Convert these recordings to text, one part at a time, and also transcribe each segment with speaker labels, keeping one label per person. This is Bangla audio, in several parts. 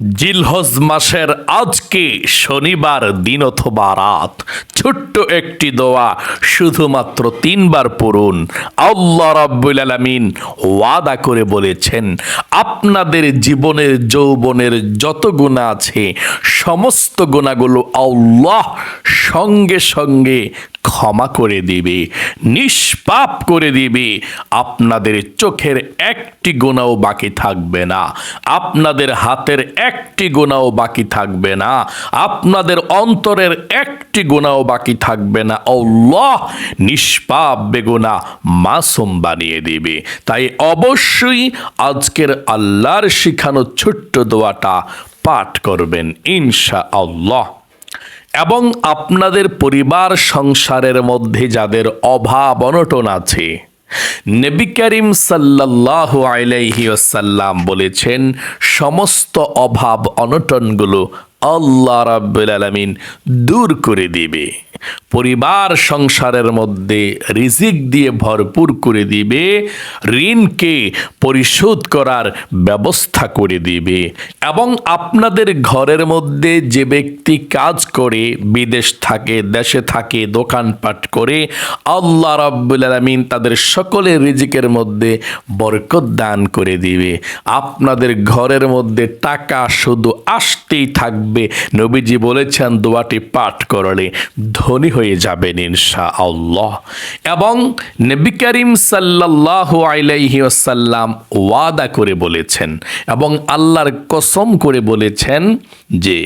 Speaker 1: জিলহজ মাসের আজকে শনিবার দিন অথবা রাত। ছোট্ট একটি দোয়া শুধুমাত্র তিনবার পড়ুন। আল্লাহ রাব্বুল আলামিন ওয়াদা করে বলেছেন, আপনাদের জীবনের যৌবনের যত গুণা আছে, সমস্ত গুণাগুলো আল্লাহ সঙ্গে সঙ্গে ক্ষমা করে দিবে, নিষ্পাপ করে দিবে। আপনাদের চোখের একটি গোনাও বাকি থাকবে না। আপনাদের হাতের একটি গোনাও বাকি থাকবে না। আপনাদের অন্তরের একটি গোনাও বাকি থাকবে না। আল্লাহ নিষ্পাপ বেগুনা মাসুম বানিয়ে দিবে। তাই অবশ্যই আজকের আল্লাহর শিখানো ছোট্ট দোয়াটা পাঠ করবেন ইনশা আল্লাহ এবং আপনাদের পরিবার সংসারের মধ্যে যাদের অভাব অনটন আছে, নবী করিম সাল্লাহ আলাইহি ওয়াসাল্লাম বলেছেন, সমস্ত অভাব অনটনগুলো আল্লাহ রাব্বুল আলামিন দূর করে দিবে। পরিবার সংসারের মধ্যে রিজিক দিয়ে ভরপুর করে দিবে। ঋণকে পরিশোধ করার ব্যবস্থা করে দিবে। এবং আপনাদের ঘরের মধ্যে যে ব্যক্তি কাজ করে, বিদেশ থাকে, দেশে থাকে, দোকানপাট করে, আল্লাহ রাব্বুল আলামিন তাদের সকলের রিজিকের মধ্যে বরকত দান করে দিবে। আপনাদের ঘরের মধ্যে টাকা শুধু আসতেই থাকবে। নবীজি বলেছেন, দোয়াটি পাঠ করলে ধনী হয়ে যাবেন ইনশা আল্লাহ এবং নবী করিম সাল্লাহ আলাইহি ওয়াসাল্লাম ওয়াদা করে বলেছেন এবং আল্লাহর কসম করে বলেছেন যে,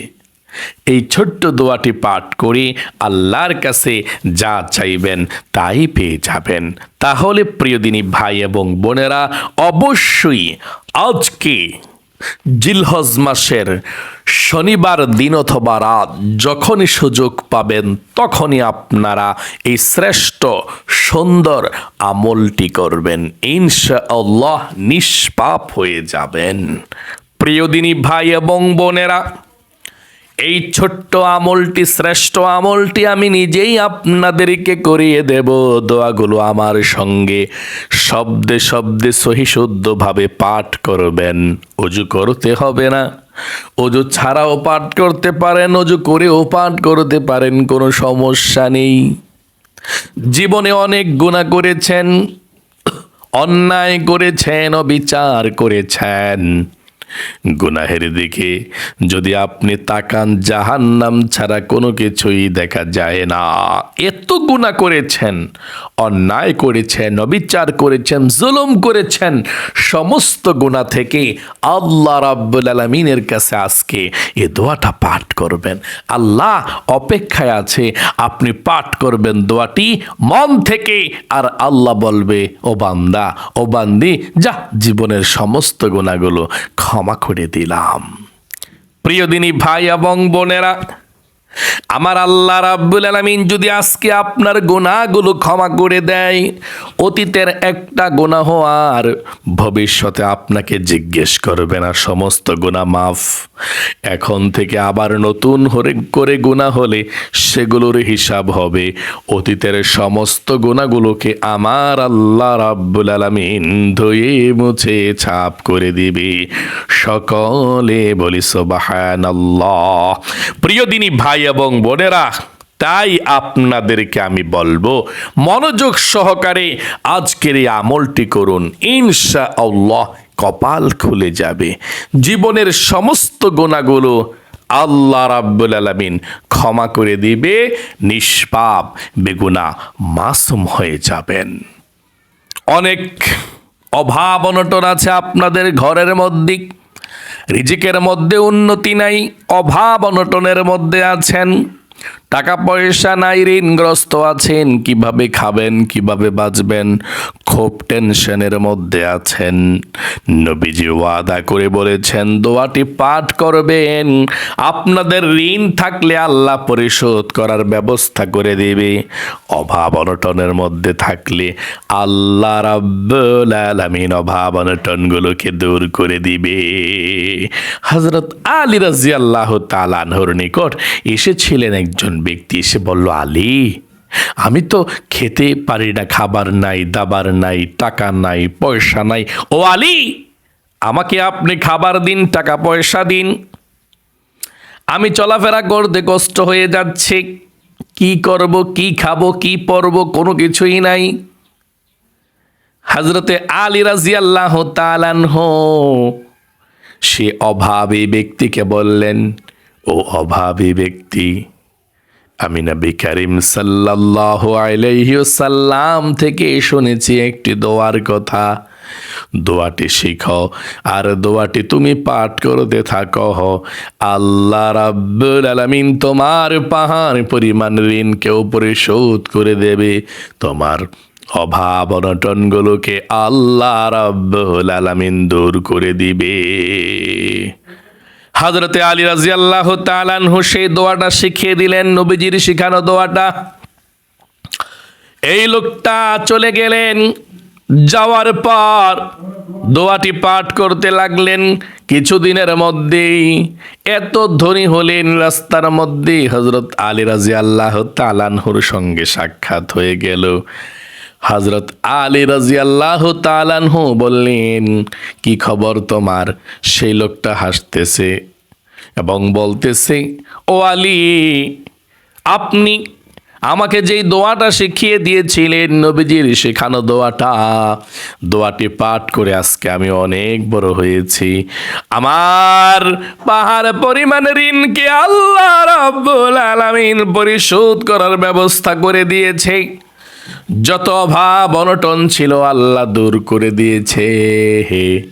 Speaker 1: এই ছোট্ট দোয়াটি পাঠ করে আল্লাহর কাছে যা চাইবেন তাই পেয়ে যাবেন। তাহলে প্রিয়দিনী ভাই এবং বোনেরা, অবশ্যই আজকে জিলহজ মাসের শনিবার দিন অথবা রাত যখনই সুযোগ পাবেন, তখনই আপনারা এই শ্রেষ্ঠ সুন্দর আমলটি করবেন। ইনশা আল্লাহ নিষ্পাপ হয়ে যাবেন। প্রিয়দিনী ভাই এবং বোনেরা এই ছোট্ট আমলটি, শ্রেষ্ঠ আমলটি আমি নিজেই আপনাদেরকে করিয়ে দেব। দোয়াগুলো আমার সঙ্গে শব্দে শব্দে সহিশুদ্ধভাবে পাঠ করবেন। অজু করতে হবে না। অজু ছাড়াও পাঠ করতে পারেন, অজু করেও পাঠ করতে পারেন, কোনো সমস্যা নেই। জীবনে অনেক গুণা করেছেন, অন্যায় করেছেন, অবিচার করেছেন। গুনাহের দিকে যদি আপনি তাকান, জাহান্নাম ছাড়া কোনো কিছুই দেখা যায় না। এত গুণা করেছেন, অন্যায় করেছেন, অবিচার করেছেন, জুলুম করেছেন, সমস্ত গুণা থেকে আল্লাহ রাব্বুল আলমিনের কাছে আজকে এ দোয়াটা পাঠ করবেন। আল্লাহ অপেক্ষায় আছে, আপনি পাঠ করবেন দোয়াটি মন থেকে, আর আল্লাহ বলবে, ও বান্দা, ও বান্দি, যা জীবনের সমস্ত গুণাগুলো ক্ষমা করে দিলাম। প্রিয় দিনী ভাই এবং বোনেরা আমার আল্লাহ রাব্বুল আলামিন যদি আজকে আপনার গুনাহগুলো ক্ষমা করে দেয়, অতীতের একটা গুনাহ আর ভবিষ্যতে আপনাকে জিজ্ঞেস করবে না, সমস্ত গুনাহ মাফ। এখন থেকে আবার নতুন করে গুনাহ হলে সেগুলোর হিসাব হবে। অতীতের সমস্ত গুণাগুলোকে আমার আল্লাহ রাব্বুল আলামিন ধুয়ে মুছে ছাপ করে দিবে। সকলে বলি, সুবহানাল্লাহ। প্রিয় দিনী ভাই এবং বোনেরা, তাই আপনাদেরকে আমি বলব, মনোযোগ সহকারে আজকের এই আমলটি করুন। ইনশা আল্লাহ কপাল খুলে যাবে। জীবনের সমস্ত গোনাগুলো আল্লাহ রাব্বুল আলামিন ক্ষমা করে দিবে, নিষ্পাপ, বেগুনা মাসুম হয়ে যাবেন। অনেক অভাব অনটন আছে আপনাদের ঘরের মধ্যে। রিজিকের মধ্যে উন্নতি নাই অভাব অনটনের মধ্যে আছেন। টাকা পয়সা নাই, ঋণগ্রস্ত আছেন, কীভাবে খাবেন, কীভাবে বাঁচবেন, খুব টেনশনের মধ্যে আছেন। নবীজি ওয়াদা করে বলেছেন, দোয়াটি পাঠ করবেন, আপনাদের ঋণ থাকলে আল্লাহ পরিশোধ করার ব্যবস্থা করে দেবে। অভাব অনটনের মধ্যে থাকলে আল্লাহ রাব্বুল আলামিন অভাব অনটনগুলোকে দূর করে দিবে। হজরত আলী রাজি আল্লাহ তালানহর নিকট এসেছিলেন একজন ব্যক্তি এসে বলল, আলী, আমি তো খেতে পারি না, খাবার নাই, দাবার নাই, টাকা নাই, পয়সা নাই। ও আলী, আমাকে আপনি খাবার দিন, টাকা পয়সা দিন। আমি চলাফেরা করতে কষ্ট হয়ে যাচ্ছে। কি করব, কি খাব, কি পরব, কোনো কিছুই নাই। হজরতে আলী রাজি আল্লাহ তালানহ সে অভাবী ব্যক্তিকে বললেন, ও অভাবী ব্যক্তি আমি নবী করিম সাল্লাহ আলাইসাল্লাম থেকে শুনেছি একটি দোয়ার কথা। দোয়াটি শিখো, আর দোয়াটি তুমি পাঠ করতে থাকো। আল্লাহ রাব্বুল আলামিন তোমার পাহাড় পরিমাণ ঋণকেও পরিশোধ করে দেবে। তোমার অভাব অনটনগুলোকে আল্লাহ রাব্বুল আলামিন দূর করে দিবে। হাজরতে আলী রাজি আল্লাহ তালানহু সেই দোয়াটা শিখিয়ে দিলেন, নবীজির শিখানো দোয়াটা। এই লোকটা চলে গেলেন, যাওয়ার পর দোয়াটি পাঠ করতে লাগলেন কিছুদিনের মধ্যেই। এত ধনী হলেন, রাস্তার মধ্যে হজরত আলী রাজি আল্লাহ তালানহুর সঙ্গে সাক্ষাৎ হয়ে গেল। হজরত আলী রাজি আল্লাহ তালানহু বললেন, কি খবর তোমার? সেই লোকটা হাসতেছে এবং বলতেছে, ও আলী, আপনি আমাকে যেই দোয়াটা শিখিয়ে দিয়েছিলেন নবীজির শেখানো দোয়াটা, দোয়াটি পাঠ করে আজকে আমি অনেক বড় হয়েছি। আমার পাহাড় পরিমাণের ঋণকে আল্লাহ রাব্বুল আলামিন পরিশোধ করার ব্যবস্থা করে দিয়েছে। যত অভাব অনটন ছিল আল্লাহ দূর করে দিয়েছে। হে,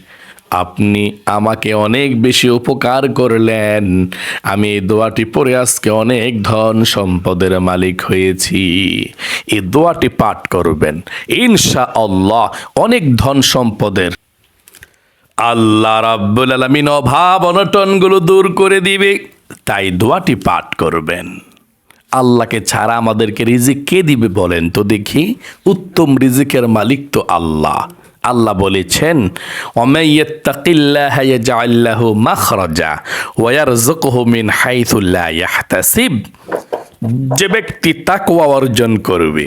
Speaker 1: আপনি আমাকে অনেক বেশি উপকার করলেন। আমি এই দোয়াটি পড়ে আজকে অনেক ধন সম্পদের মালিক হয়েছি। এই দোয়াটি পাঠ করবেন। ইনশা আল্লাহ অনেক ধন সম্পদের। আল্লাহ রাব্বুল আলমিন অভাব অনটনগুলো দূর করে দিবে। তাই দোয়াটি পাঠ করবেন। আল্লাহকে ছাড়া আমাদেরকে রিজিক কে দিবে বলেন? তো দেখি, উত্তম রিজিকের মালিক তো আল্লাহ। আল্লাহ বলেছেন যে ব্যক্তি তাকওয়া অর্জন করবে,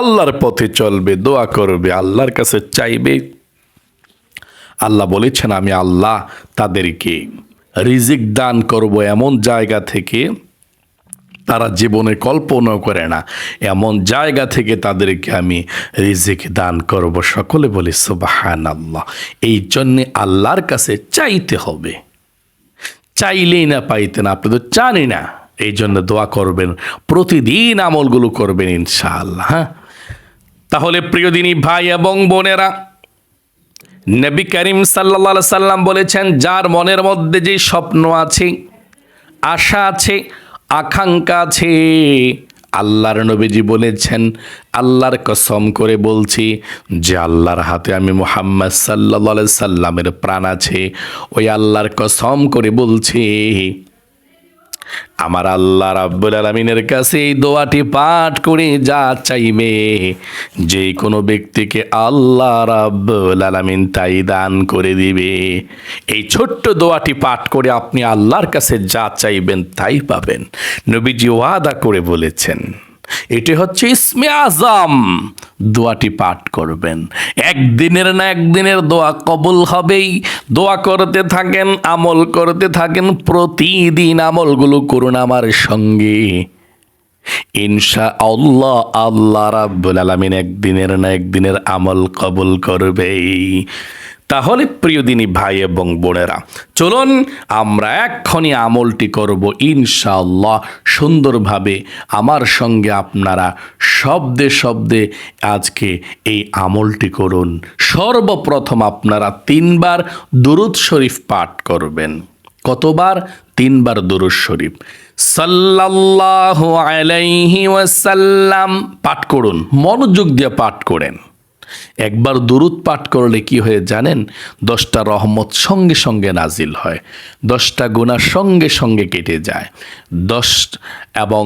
Speaker 1: আল্লাহর পথে চলবে, দোয়া করবে, আল্লাহর কাছে চাইবে, আল্লাহ বলেছেন, আমি আল্লাহ তাদেরকে রিজিক দান করব এমন জায়গা থেকে তারা জীবনে কল্পনাও করে না। এমন জায়গা থেকে তাদেরকে আমি রিজিক দান করব। সকলে বলি সুবাহান আল্লাহ এই জন্যে আল্লাহর কাছে চাইতে হবে। চাইলেই না পাইতেন আপনি তো জানি না। এই জন্য দোয়া করবেন, প্রতিদিন আমলগুলো করবেন ইনশাআল্লাহ হ্যাঁ? তাহলে প্রিয় দিনী ভাই এবং বোনেরা, নবী করিম সাল্লা সাল্লাম বলেছেন, যার মনের মধ্যে যে স্বপ্ন আছে, আশা আছে আকাঙ্ক্ষা আছে। আল্লাহর নবীজি বলেছেন, আল্লাহর কসম করে বলছি, যে আল্লাহর হাতে আমি মোহাম্মদ সাল্লা সাল্লামের প্রাণ আছে, ওই আল্লাহর কসম করে বলছি। আমার আল্লাহ রাব্বুল আলমিনের কাছে এই দোয়াটি পাঠ করে, যা চাইবে। যে কোনো ব্যক্তিকে আল্লাহ রাব্বুল আলমিন তাই দান করে দিবে। এই ছোট্ট দোয়াটি পাঠ করে আপনি আল্লাহর কাছে যা চাইবেন তাই পাবেন। নবীজি ওয়াদা করে বলেছেন, এটি হচ্ছে ইসমে আজম। দোয়াটি পাঠ করবেন। একদিনের না একদিনের দোয়া কবুল হবেই। দোয়া করতে থাকেন, আমল করতে থাকেন, প্রতিদিন আমলগুলো করুন আমার সঙ্গে। ইনশা আল্লাহ আল্লাহ রাব্বুল আলামিন একদিনের না একদিনের আমল কবুল করবেই। তাহলে প্রিয়দিনী ভাই এবং বোনেরা, চলুন আমরা এক্ষণি আমলটি করব ইনশাআল্লাহ সুন্দরভাবে। আমার সঙ্গে আপনারা শব্দে শব্দে আজকে এই আমলটি করুন। সর্বপ্রথম আপনারা তিনবার দুরুদ শরীফ পাঠ করবেন। কতবার? তিনবার দুরুদ শরীফ। সাল্লাল্লাহু আলাইহি ওয়াসাল্লাম পাঠ করুন, মনোযোগ দিয়ে পাঠ করেন। একবার দুরুদ পাঠ করলে কি হয়ে জানেন? দশটা রহমত সঙ্গে সঙ্গে নাজিল হয়, দশটা গুণা সঙ্গে সঙ্গে কেটে যায়। দশ এবং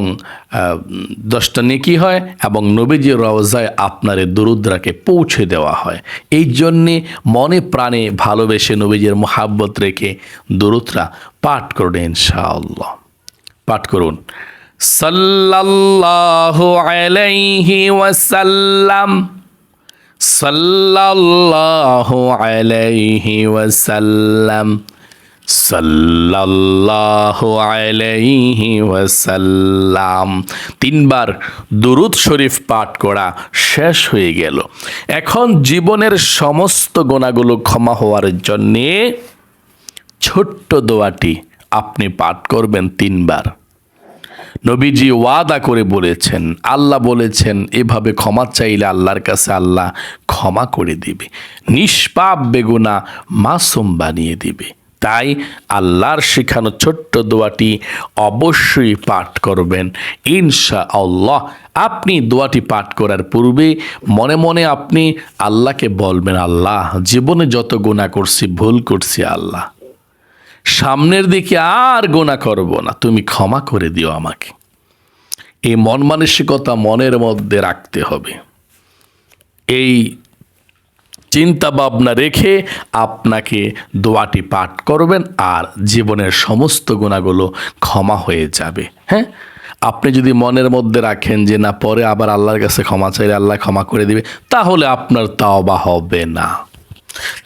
Speaker 1: দশটা নেকি হয় এবং নবীজি রওজায় আপনার দুরুদ্রাকে পৌঁছে দেওয়া হয়। এই জন্যে মনে প্রাণে ভালোবেসে নবীজির মোহাব্বত রেখে দুরুদরা পাঠ করুন ইনশাআল্লাহ। পাঠ করুন, সাল্লাল্লাহু আলাইহি ওয়াসাল্লাম। সাল্লাল্লাহু আলাইহি ওয়াসাল্লাম। সাল্লাল্লাহু আলাইহি ওয়াসাল্লাম। তিনবার দুরুদ শরীফ পাঠ করা শেষ হয়ে গেল। এখন জীবনের সমস্ত গোনাগুলো ক্ষমা হওয়ার জন্যে ছোট্ট দোয়াটি আপনি পাঠ করবেন তিনবার। নবীজি ওয়াদা করে বলেছেন, আল্লাহ বলেছেন, এভাবে ক্ষমা চাইলে আল্লাহর কাছে আল্লাহ ক্ষমা করে দিবে। নিষ্পাপ বেগুনা মাসুম বানিয়ে দিবে। তাই আল্লাহর শেখানো ছোট্ট দোয়াটি অবশ্যই পাঠ করবেন। ইনশা আল্লাহ আপনি দোয়াটি পাঠ করার পূর্বে মনে মনে আপনি আল্লাহকে বলবেন, আল্লাহ, জীবনে যত গুণা করছি, ভুল করছি, আল্লাহ। সামনের দিকে আর গোনা করব না। তুমি ক্ষমা করে দিও আমাকে। এই মন মানসিকতা মনের মধ্যে রাখতে হবে। এই চিন্তা ভাবনা রেখে আপনাকে দোয়াটি পাঠ করবেন আর জীবনের সমস্ত গুণাগুলো ক্ষমা হয়ে যাবে। হ্যাঁ? আপনি যদি মনের মধ্যে রাখেন যে, না, পরে আবার আল্লাহর কাছে ক্ষমা চাইলে আল্লাহ ক্ষমা করে দিবে, তাহলে আপনার তাওবা হবে না।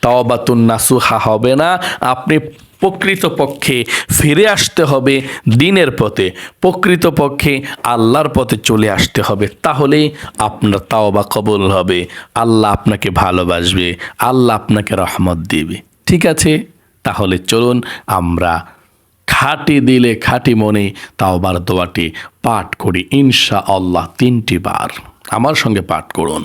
Speaker 1: তাওবাতুন নাসুহা হবে না। আপনি প্রকৃতপক্ষে ফিরে আসতে হবে দিনের পথে। প্রকৃতপক্ষে আল্লাহর পথে চলে আসতে হবে। তাহলে আপনার তাওবা কবুল হবে। আল্লাহ আপনাকে ভালোবাসবে। আল্লাহ আপনাকে রহমত দিবে। ঠিক আছে? তাহলে চলুন আমরা খাটি দিলে খাটি মনে তাওবার দোয়াটি পাঠ করি ইনশা আল্লাহ তিনটি বার। আমার সঙ্গে পাঠ করুন।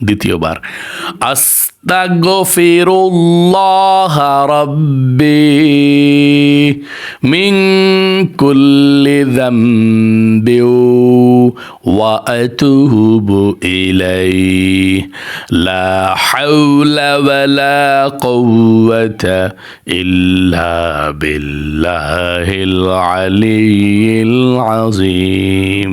Speaker 1: দ্বিতীয়বার আস্তাগফিরুল্লাহ রব্বি মিন কুল্লি যামবি ওয়া আতুবু ইলাইহি লা হাওলা ওয়ালা কুওয়াতা ইল্লা বিল্লাহিল আলিয়্যিল আযীম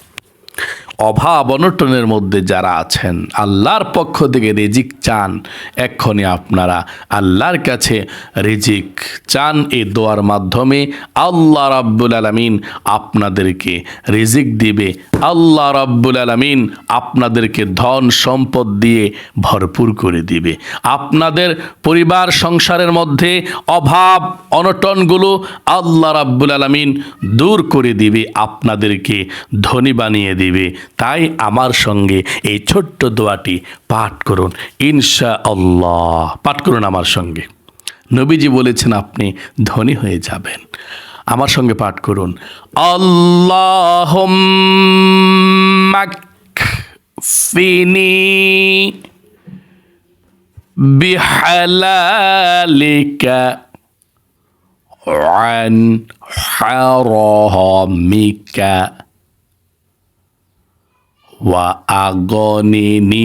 Speaker 1: অভাব অনটনের মধ্যে যারা আছেন, আল্লাহর পক্ষ থেকে রিজিক চান, এক্ষণে আপনারা আল্লাহর কাছে রিজিক চান। এ দোয়ার মাধ্যমে আল্লাহ রাব্বুল আলমিন আপনাদেরকে রিজিক দিবে। আল্লাহ রাব্বুল আলমিন আপনাদেরকে ধন সম্পদ দিয়ে ভরপুর করে দিবে। আপনাদের পরিবার, সংসারের মধ্যে অভাব, অনটনগুলো আল্লাহ রাব্বুল আলমিন দূর করে দিবে, আপনাদেরকে ধনী বানিয়ে দিবে। তাই আমার সঙ্গে এই ছোট্ট দোয়াটি পাঠ করুন ইনশা আল্লাহ পাঠ করুন আমার সঙ্গে নবীজি বলেছেন আপনি ধনী হয়ে যাবেন আমার সঙ্গে পাঠ করুন আল্লাহ ফিনি বিহালালিকা عن حرامك وأغنني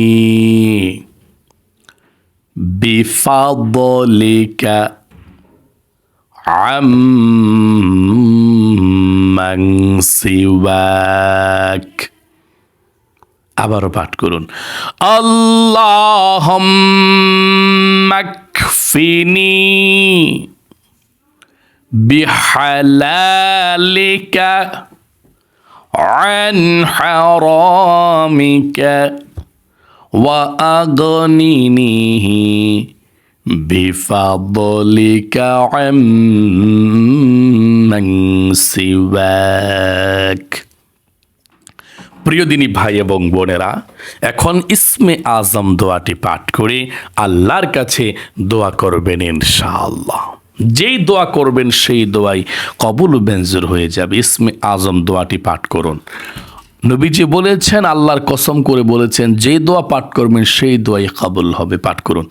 Speaker 1: بفضلك عمن سواك আবারও পাঠ করুন আল্লাহ ফিনি بحلالك عن حرامك وأغنني بفضلك عمن سواك প্রিয় দিনী ভাই এবং বোনেরা এখন ইসমে আজম দোয়াটি পাঠ করে আল্লাহর কাছে দোয়া করবেন ইনশাআল্লাহ যেই দোয়া করবেন সেই দোয়াই কবুল ও বেঞ্জুর হয়ে যাবে ইসমে আজম দোয়াটি পাঠ করুন নবীজি বলেছেন, আল্লাহর কসম করে বলেছেন, যে দোয়া পাঠ করবেন, সেই দোয়াই কবুল হবে, পাঠ করুন।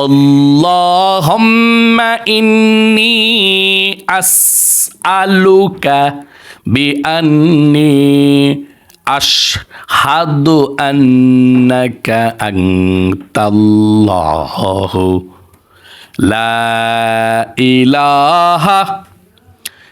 Speaker 1: আল্লাহুম্মা ইন্নি আসআলুকা বিআন্নি আশহাদু আন্নাকা আনতাল্লাহু লা ইলাহা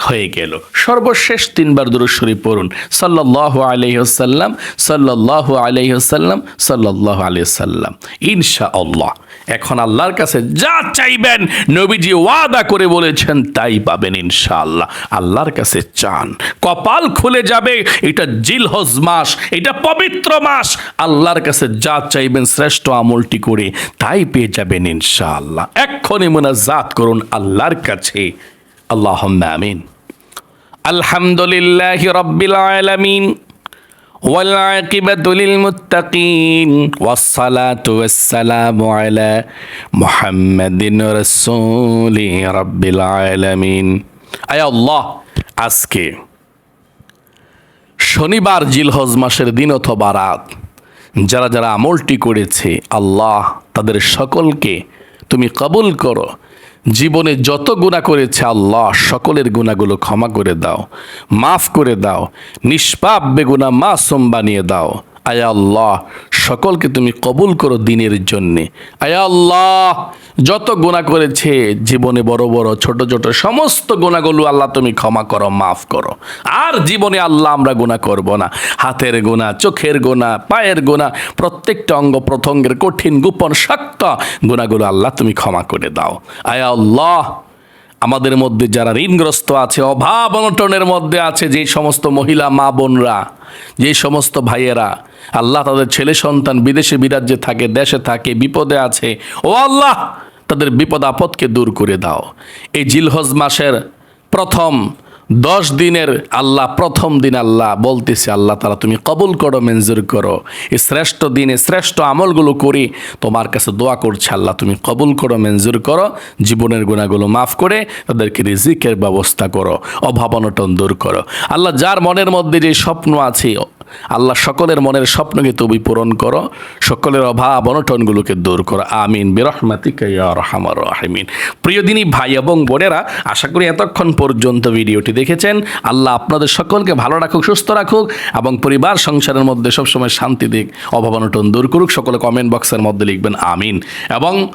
Speaker 1: হয়ে গেল। সর্বশেষ তিনবার দুরুদ শরীফ পড়ুন। ওয়াসাল্লাম, সাল্লাল্লাহু আলাইহি ওয়াসাল্লাম, সাল্লাল্লাহু আলাইহি ওয়াসাল্লাম। ইনশাআল্লাহ। এখন আল্লাহর কাছে যা চাইবেন, নবীজি ওয়াদা করে বলেছেন, তাই পাবেন ইনশাআল্লাহ। আল্লাহর কাছে চান। কপাল খুলে যাবে, এটা জিলহজ মাস, এটা পবিত্র মাস। আল্লাহর কাছে যা চাইবেন, শ্রেষ্ঠ আমলটি করে তাই পেয়ে যাবেন ইনশাআল্লাহ। এক্ষণে মোনাজাত করুন আল্লাহর কাছে। اللهم امين الحمد لله رب العالمين والعاقبة للمتقين والصلاة والسلام على محمد رسول رب العالمين أي الله আজকে শনিবার জিলহজ মাসের দিন অথবা রাত যারা যারা আমলটি করেছে আল্লাহ তাদের সকলকে তুমি কবুল করো জীবনে যত গুণা করেছে আল্লাহ, সকলের গুণাগুলো ক্ষমা করে দাও, মাফ করে দাও, নিষ্পাপ বেগুনা মাসুম বানিয়ে দাও। আয়া আল্লাহ, সকলকে তুমি কবুল করো দিনের জন্যে। আয়া আল্লাহ, যত গুণা করেছে জীবনে বড় বড়, ছোট ছোট, সমস্ত গোনাগুলো আল্লাহ তুমি ক্ষমা করো, মাফ করো। আর জীবনে আল্লাহ আমরা গুণা করব না। হাতের গোনা চোখের গোনা পায়ের গোনা প্রত্যেকটা অঙ্গ প্রত্যঙ্গের কঠিন, গোপন, শক্ত গুণাগুলো আল্লাহ তুমি ক্ষমা করে দাও। আয়া আল্লাহ আমাদের মধ্যে যারা ঋণগ্রস্ত আছে, অভাব অনটনের মধ্যে আছে, যে সমস্ত মহিলা মা বোনরা, যে সমস্ত ভাইয়েরা, আল্লাহ তাদের ছেলে সন্তান বিদেশে বিরাজ্যে থাকে, দেশে থাকে, বিপদে আছে, ও আল্লাহ, তাদের বিপদ আপদকে দূর করে দাও। এই জিলহজ মাসের প্রথম দশ দিনের আল্লাহ, প্রথম দিন আল্লাহ বলতেছে, আল্লাহ তারা তুমি কবুল করো মেনজুর করো। এই শ্রেষ্ঠ দিনে শ্রেষ্ঠ আমলগুলো করি। তোমার কাছে দোয়া করছে আল্লাহ, তুমি কবুল করো মেনজুর করো। জীবনের গুণাগুলো মাফ করে তাদেরকে রিজিকের ব্যবস্থা করো। অভাবনটন দূর করো। আল্লাহ যার মনের মধ্যে যে স্বপ্ন আছে আল্লাহ সকলের মনের স্বপ্নকে তুমি পূরণ করো, সকলের অভাব অনটনগুলোকে দূর করো। আমিন। বিরহমাতিকা রহমার রাহিমিন। প্রিয় দিনী ভাই এবং বোনেরা, আশা করি এতক্ষণ পর্যন্ত ভিডিওটি দেখেছেন। আল্লাহ আপনাদের সকলকে ভালো রাখুক, সুস্থ রাখুক এবং পরিবার সংসারের মধ্যে সবসময় শান্তি দিক, অভাব অনটন দূর করুক। সকলে কমেন্ট বক্সের মধ্যে লিখবেন, আমিন। এবং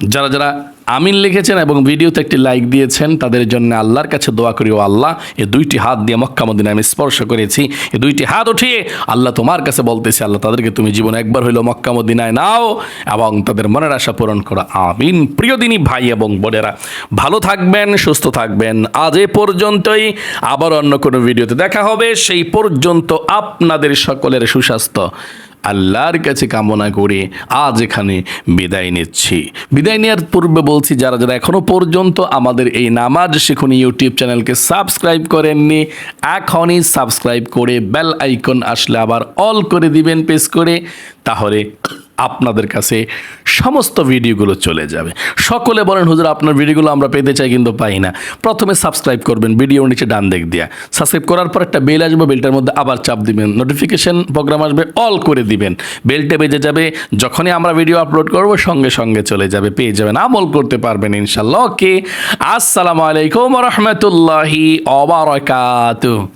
Speaker 1: যারা যারা আমিন লিখেছেন এবং ভিডিওতে একটি লাইক দিয়েছেন, তাদের জন্য আল্লাহর কাছে দোয়া করি, ও আল্লাহ, এ দুইটি হাত দিয়ে মক্কা মদিনায় আমি স্পর্শ করেছি। এ দুইটি হাত উঠিয়ে আল্লাহ তোমার কাছে বলতেছি, আল্লাহ তাদেরকে তুমি জীবনে একবার হইল মক্কা মদিনায় নাও এবং তাদের মনের আশা পূরণ করো। আমিন। প্রিয় দিনী ভাই এবং বোনেরা, ভালো থাকবেন, সুস্থ থাকবেন। আজ এ পর্যন্তই। আবার অন্য কোনো ভিডিওতে দেখা হবে। সেই পর্যন্ত আপনাদের সকলের সুস্বাস্থ্য। আল্লাহর কাছে কামনা করে আজ এখানে বিদায় নিচ্ছি। বিদায় নেওয়ার পূর্বে বলছি, যারা যারা এখনও পর্যন্ত আমাদের এই নামাজ শিখুন ইউটিউব চ্যানেলকে সাবস্ক্রাইব করেননি, এখনই সাবস্ক্রাইব করে বেল আইকন আসলে আবার অল করে দিবেন পেস করে, তাহলে আপনাদের কাছে সমস্ত ভিডিওগুলো চলে যাবে। সকলে বলেন, হুজুর, আপনার ভিডিওগুলো আমরা পেতে চাই কিন্তু পাই না। প্রথমে সাবস্ক্রাইব করবেন ভিডিওর নিচে ডান দিক দিয়া। সাবস্ক্রাইব করার পর একটা বেল আসবে বেলটার মধ্যে আবার চাপ দিবেন। নোটিফিকেশন প্রোগ্রাম আসবে অল করে দিবেন। বেলটা বেজে যাবে, যখনই আমরা ভিডিও আপলোড করব, সঙ্গে সঙ্গে চলে যাবে, পেয়ে যাবেন, আমল করতে পারবেন ইনশাল্লাহ। ওকে আসসালামু আলাইকুম রহমতুল্লাহি অবরাকাতুহ